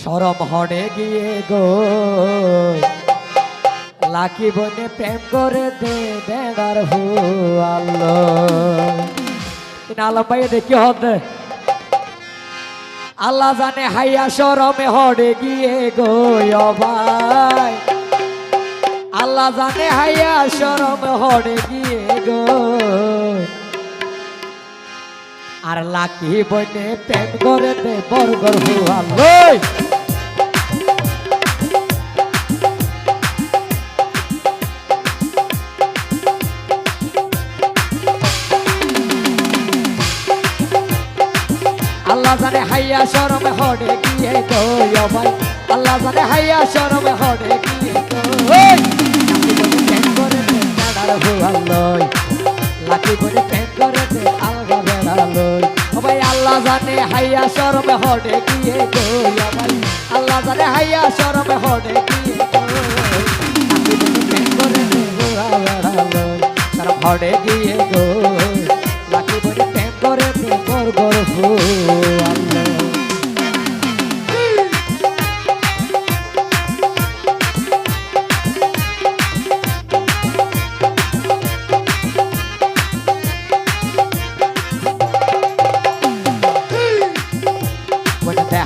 সরম হড়ে গিয়ে গো। লাকি বনে প্রেম করে দে বেড়ার হু আল্লো আলম ভাই দেখি হতে। আল্লাহ জানে হাইয়া সরমে হড়ে গিয়ে গো ভাই। আল্লাহ জানে হাইয়া সরমে হড়ে গিয়ে গো। আর লাকি বনে প্রেম করে দে বর্গর হু আল্লো আল্লাহ জানে হাইয়া শরমে হড়ে গিয়ে ও ভাই আল্লাহ জানে হাইয়া শরমে হড়ে গিয়ে বলে প্রেম করে প্রেম করে দে, আলগা বেড়ালোই ভাই আল্লাহ জানে হাইয়া শরমে হড়ে গিয়ে ও ভাই আল্লাহ জানে হাইয়া শরমে হড়ে গিয়ে করে হড়ে গিয়ে গো লাকি বলে প্রেম করে দে গর গর হু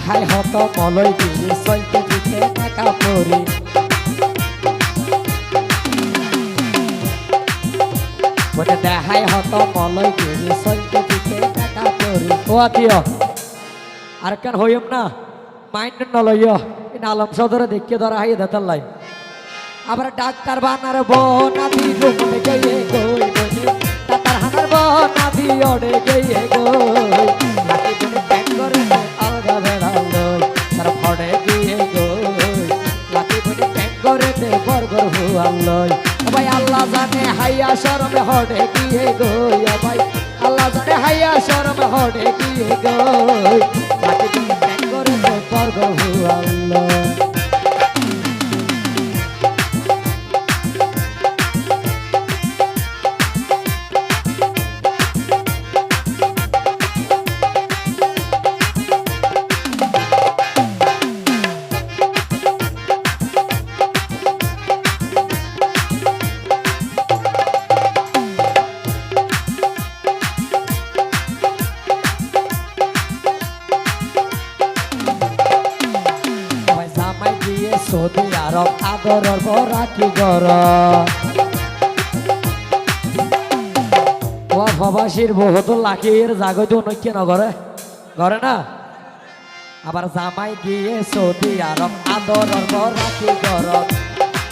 দেখাই হত মলই দিয়ে চলতে দিতে টাকা পরি বলে দেখাই হত মলই দিয়ে চলতে দিতে টাকা পরি ও আতিয় আর কেন হইম না? মাইন্ড নলইয়। আলম সদরে দেখিয়ে ধরা দেতার লাই আবার ডাক্তার বানার বনাদি ঘুমতে গিয়ে গই ডাক্তার হানার বনাদি ওড়ে গিয়ে গই। হুয়াল্লই ভাই, আল্লাহ জানে হাইয়া শরম হড়ে গিয়ে ও ভাই। আল্লাহ জানে হাইয়া শরম হড়ে গিয়ে গই সৌদি আরব আদরর বরাকি গর? ও ভবাসীর বহুত লাখির জাগত নৈক্য নগরে। ঘরে না? আবার জামাই গিয়ে সৌদি আরব আদরর বরাকি গর?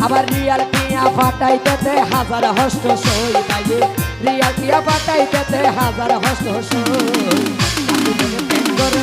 আবার রিয়াল টিয়া ফাটাইতে হাজার হস্ত সই পাইয়ে। রিয়াল টিয়া ফাটাইতে হাজার হস্ত সই। করে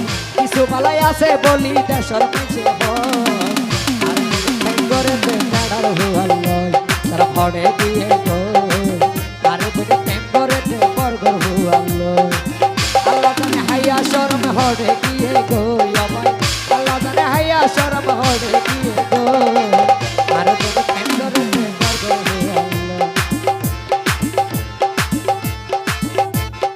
কিছু বালাই আছে বলি দেশর প্রেম করে তার ফড়ে দিয়ে গো